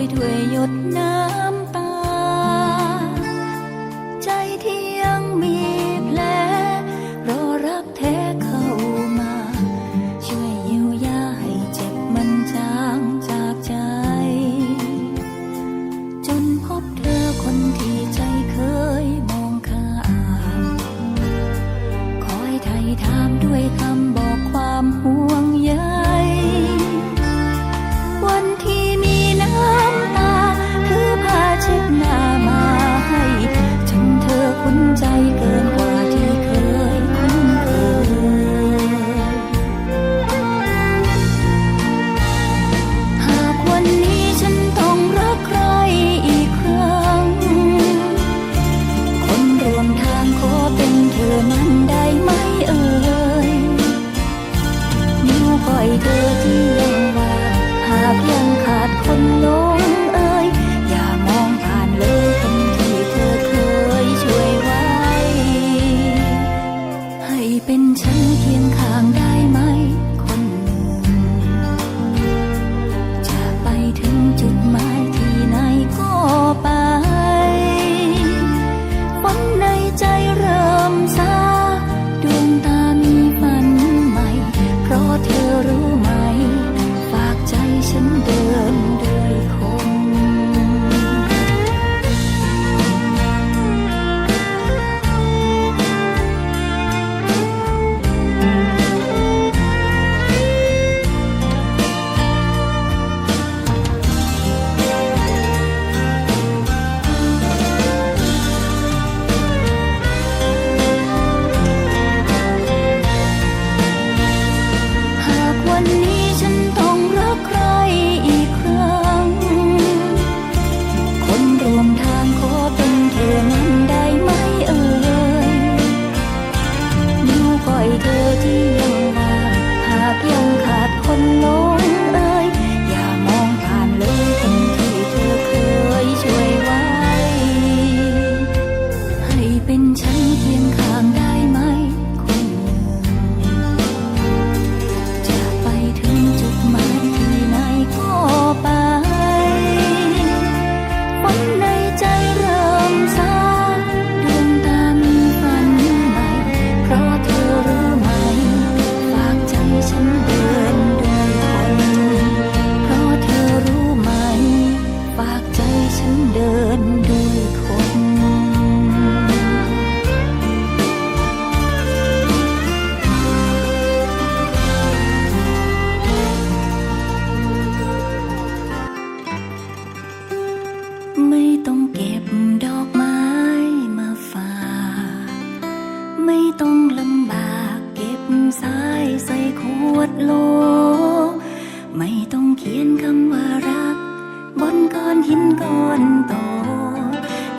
ยด้วยหยดน้ำตา ใจที่ยังมี tender under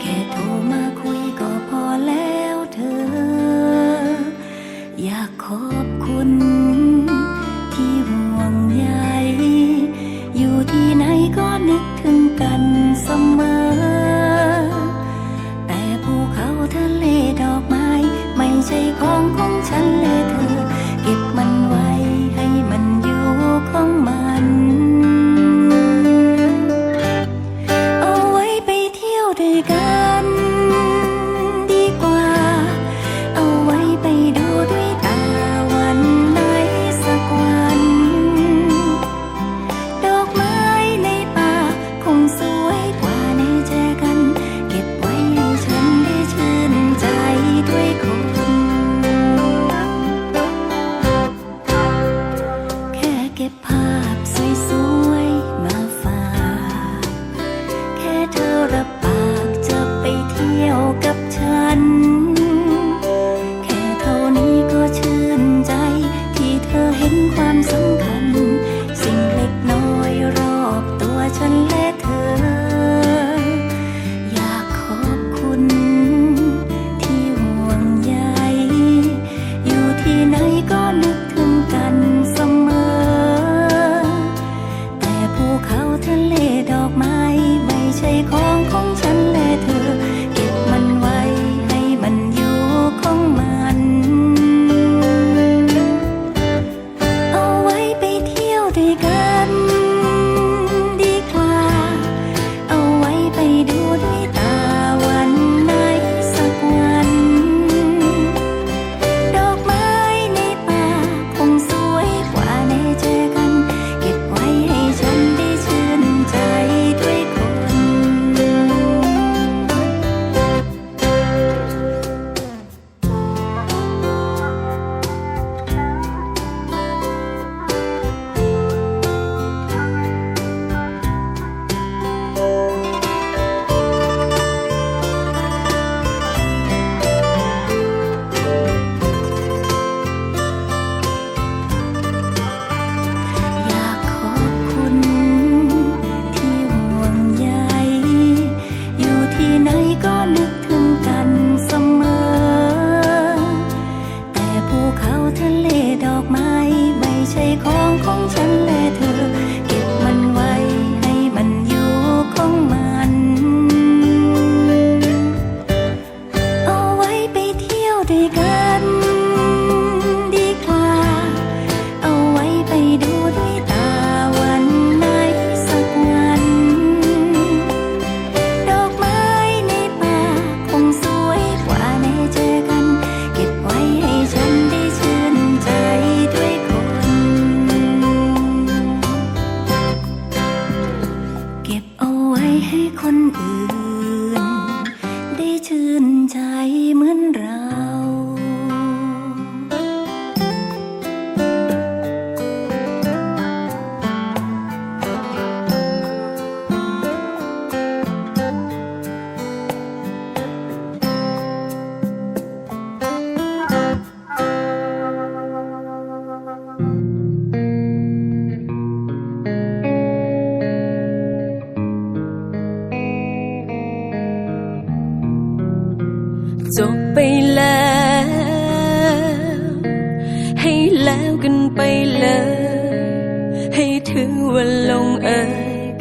แค่โทรมาคุยก็พอแล้วเธอ อยากขอบคุณ ที่ห่วงใยอยู่ที่ไหนก็นึกถึงกันเสมอ แต่ภูเขาทะเลดอกไม้ ไม่ใช่ของของฉันเลย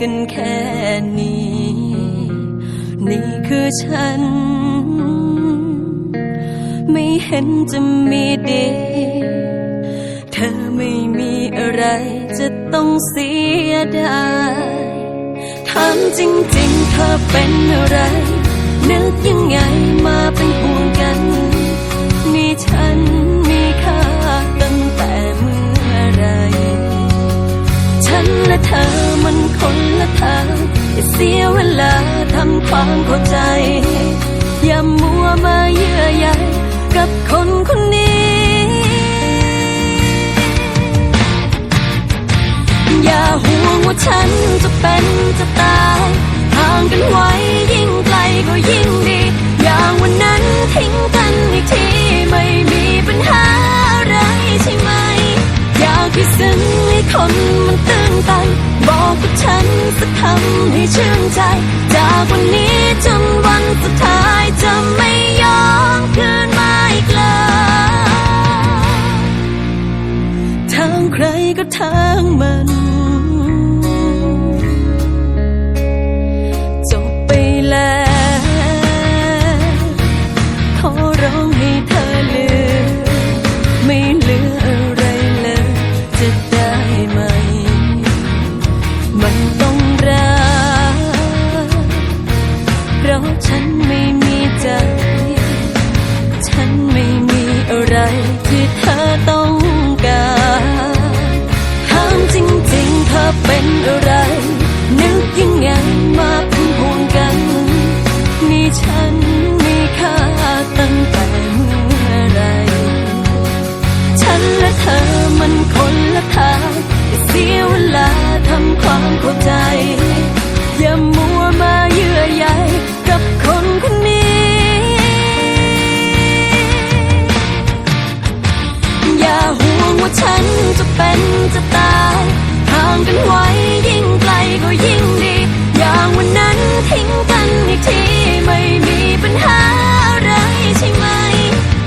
กันแค่นี้ นี่คือฉัน ไม่เห็นจะมีดี เธอไม่มีอะไรจะต้องเสียดายถามจริงๆเธอเป็นอะไร นึกยังไงมาเป็นห่วงกัน นี่ฉันมีค่าตั้งแต่เมื่อไร ฉันและเธอมัน คนละทางอย่าเสียเวลาทำความเข้าใจ อย่ามัวมาเยื่อใยกับคนคนนี้ อย่าห่วงว่าฉันจะเป็นจะตายห่างกันไว้ยิ่งไกลก็ยิ่งดี อย่างวันนั้นทิ้งกันอีกทีไม่มีปัญหาอะไรใช่ไหม อยากให้ซึ้งให้คน บอกกับฉันสักคำให้ชื่นใจ จากวันนี้จนวันสุดท้ายจะไม่ยอมคืนมาอีกเลยทางใครก็ทางมัน จะตายห่างกันไว้ยิ่งไกลก็ยิ่งดี อย่างวันนั้นทิ้งกันอีกทีไม่มีปัญหาอะไรใช่ไหม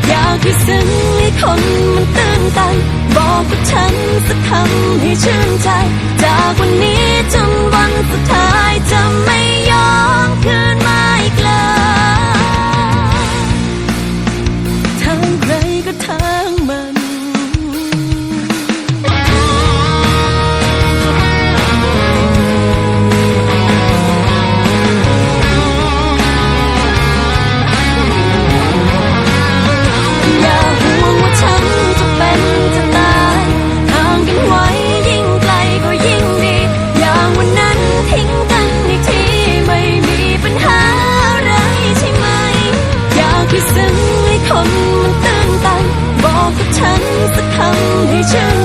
อยากให้ซึ้งให้คนมันตื่นตันบอกกับฉันสักคำให้ชื่นใจ จากวันนี้ สักคำให้ฉัน